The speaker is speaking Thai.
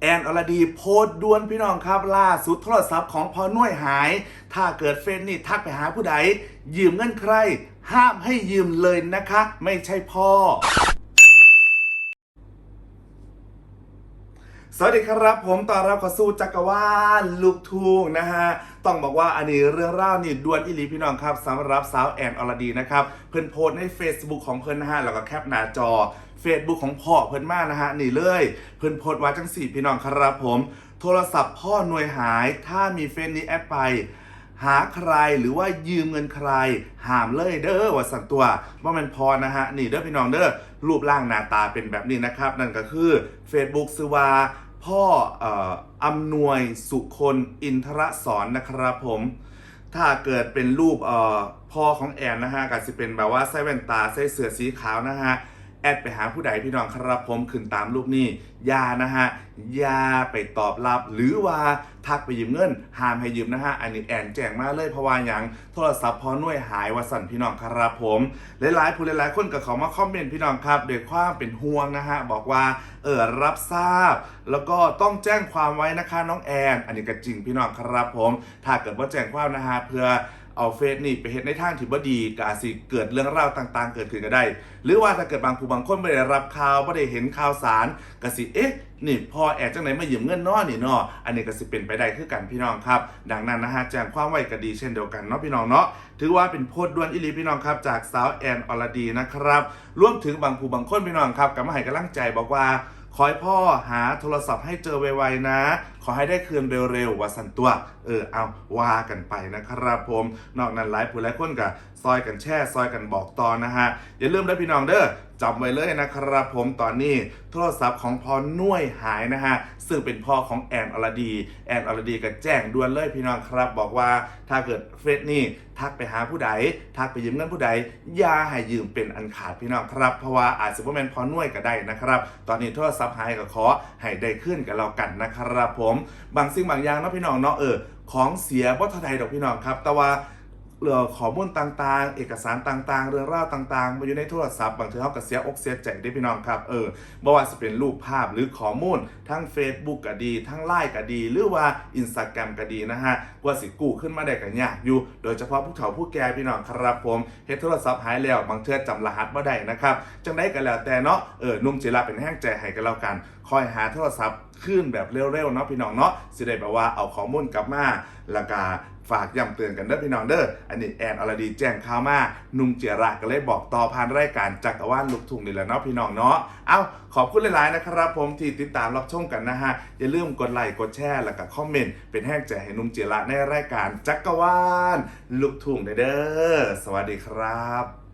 แอนอลดีโพสต์ด่วนพี่น้องครับ ล่าสุดโทรศัพท์ของพอน่วยหาย ถ้าเกิดเฟนนี่ทักไปหาผู้ใด ยืมเงินใคร ห้ามให้ยืมเลยนะคะ ไม่ใช่พ่อ สวัสดีครับผมตอนรับเข้าสู่จักรวาลลูกทุ่งนะฮะต้องบอกว่าอันนี้เรื่องราวนี่ดวนอิลีพี่น้องครับสำหรับสาวแอนอรดีนะครับเพิ่นโพสใน Facebook ของเพิ่นนะฮะแล้วก็แคปหน้าจอ Facebook ของพ่อเพิ่นมากนะฮะนี่เลย เพิ่นโพสว่าจังสี่พี่น้องครับผม โทรศัพท์พ่อหน่วยหายถ้ามีเฟซนี้แอดไปหาใครหรือว่ายืมเงินใครหามเลยเด้อว่าสันตัวว่ามันพอนะฮะนี่เด้อพี่น้องเด้อรูปร่างหน้าตาเป็นแบบนี้นะครับ นั่นก็คือ Facebook ซือว่า พ่ออำนวยสุคนอินทรสอนนะครับผม ถ้าเกิดเป็นรูปพ่อของแอนนะฮะก็จะเป็นแบบว่าใส่แว่นตาใส่เสื้อสีขาวนะฮะ แอดไปหาผู้ใดพี่น้องครับผมขึ้นตามรูปนี้ยานะฮะยาไปตอบรับ หรือว่าทักไปยืมเงินห้ามให้ยืมนะฮะอันนี้แอนแจ้งมาเลยเพราะว่าอย่างโทรศัพท์พอน่วยหายว่าสั่นพี่น้องครับผมหลายๆผู้หลายๆคนก็เขามาคอมเมนต์พี่น้องครับด้วยความเป็นห่วงนะฮะบอกว่าเออรับทราบ แล้วก็ต้องแจ้งความไว้นะคะน้องแอน อันนี้ก็จริงพี่น้องครับผม ถ้าเกิดว่าแจ้งความนะฮะเพื่อ เอาเฟซนี่ไปเห็นในทางที่บ่ดีก็อาจสิเกิดเรื่องราวต่างๆ เกิดขึ้นก็ได้ หรือว่าถ้าเกิดบางผู้บางคนไม่ได้รับข่าวไม่ได้เห็นข่าวสารก็สิเอ๊ะนี่พอแอบจังไหนมายืมเงินนอนี่นาะอันนี้ก็สิเป็นไปได้คือกันพี่น้องครับ ดังนั้นนะฮะแจ้งความไว้ก็ดีเช่นเดียวกันเนาะพี่น้องเนาะถือว่าเป็นโพสต์ด่วนอิลีพี่น้องครับ จากสาวแอนอรดีนะครับรวมถึงบางผู้บางคนพี่น้องครับก็มาให้กำลังใจบอกว่า ขอให้พ่อหาโทรศัพท์ให้เจอไวๆนะขอให้ได้คืนเร็วๆว่าสันตัว เออเอาว่ากันไปนะครับผม นอกนั้นหลายผู้หลายคนกับซอยกันแช่ซอยกันบอกต่อนะฮะ อย่าลืมนะพี่น้องเด้อจำไว้เลยนะครับผมตอนนี้โทรศัพท์ของพ่อนุ่ยหายนะฮะซึ่งเป็นพ่อของแอนอรดี แอนอรดีก็แจ้งด่วนเลยพี่น้องครับ บอกว่าถ้าเกิดเฟซนี่ทักไปหาผู้ใด ทักไปยืมเงินผู้ใดอย่าให้ยืมเป็นอันขาดพี่น้องครับ เพราะว่าอาจจะว่าแมนพอนุ่ยก็ได้นะครับ ตอนนี้โทรศัพท์หายก็ขอให้ได้ขึ้นกับเรากันนะครับผมบางสิ่งบางอย่างเนาะพี่น้องเนาะเออของเสียว่าเท่าใดดอกพี่น้องครับ แต่ว่า เรื่องข้อมูลต่างๆ เอกสารต่างๆ เรื่องราวต่างๆ มาอยู่ในโทรศัพท์บางทีเขาก็เสียอกเสียใจได้พี่น้องครับ เออบ่ว่าจะเป็นรูปภาพหรือข้อมูล ทั้ง Facebook ก็ดี ทั้งไลน์ก็ดี หรือว่า Instagram ก็ดีนะฮะ กว่าสิกู้ขึ้นมาได้กันยากอยู่ โดยเฉพาะผู้เฒ่าผู้แก่พี่น้องครับผมเฮ็ดโทรศัพท์หายแล้วบางเทื่อจำรหัสบ่ได้นะครับ จังได้ก็แล้วแต่เนาะ เออนุ่มจิราเป็นแห้งใจให้กันแล้วกัน คอยหาโทรศัพท์ขึ้นแบบเร็วๆเนาะพี่น้องเนาะสิได้แบบว่าเอาข้อมูลกลับมาแล้วก็ ฝากย้ำเตือนกันเด้อพี่น้องเด้ออันนี้แอนอรดีแจ้งข่าวมานุ่มเจียระก็เลยบอกต่อผ่านรายการจักรวาลลูกทุ่งนี่แหละเนาะพี่น้องเนาะเอ้าขอบคุณหลายๆนะครับผมที่ติดตามรับชมกันนะฮะอย่าลืมกดไลค์กดแชร์แล้วก็คอมเมนต์เป็นแห้งใจให้นุ่มเจียระในรายการจักรวาลลูกทุ่งเด้อสวัสดีครับ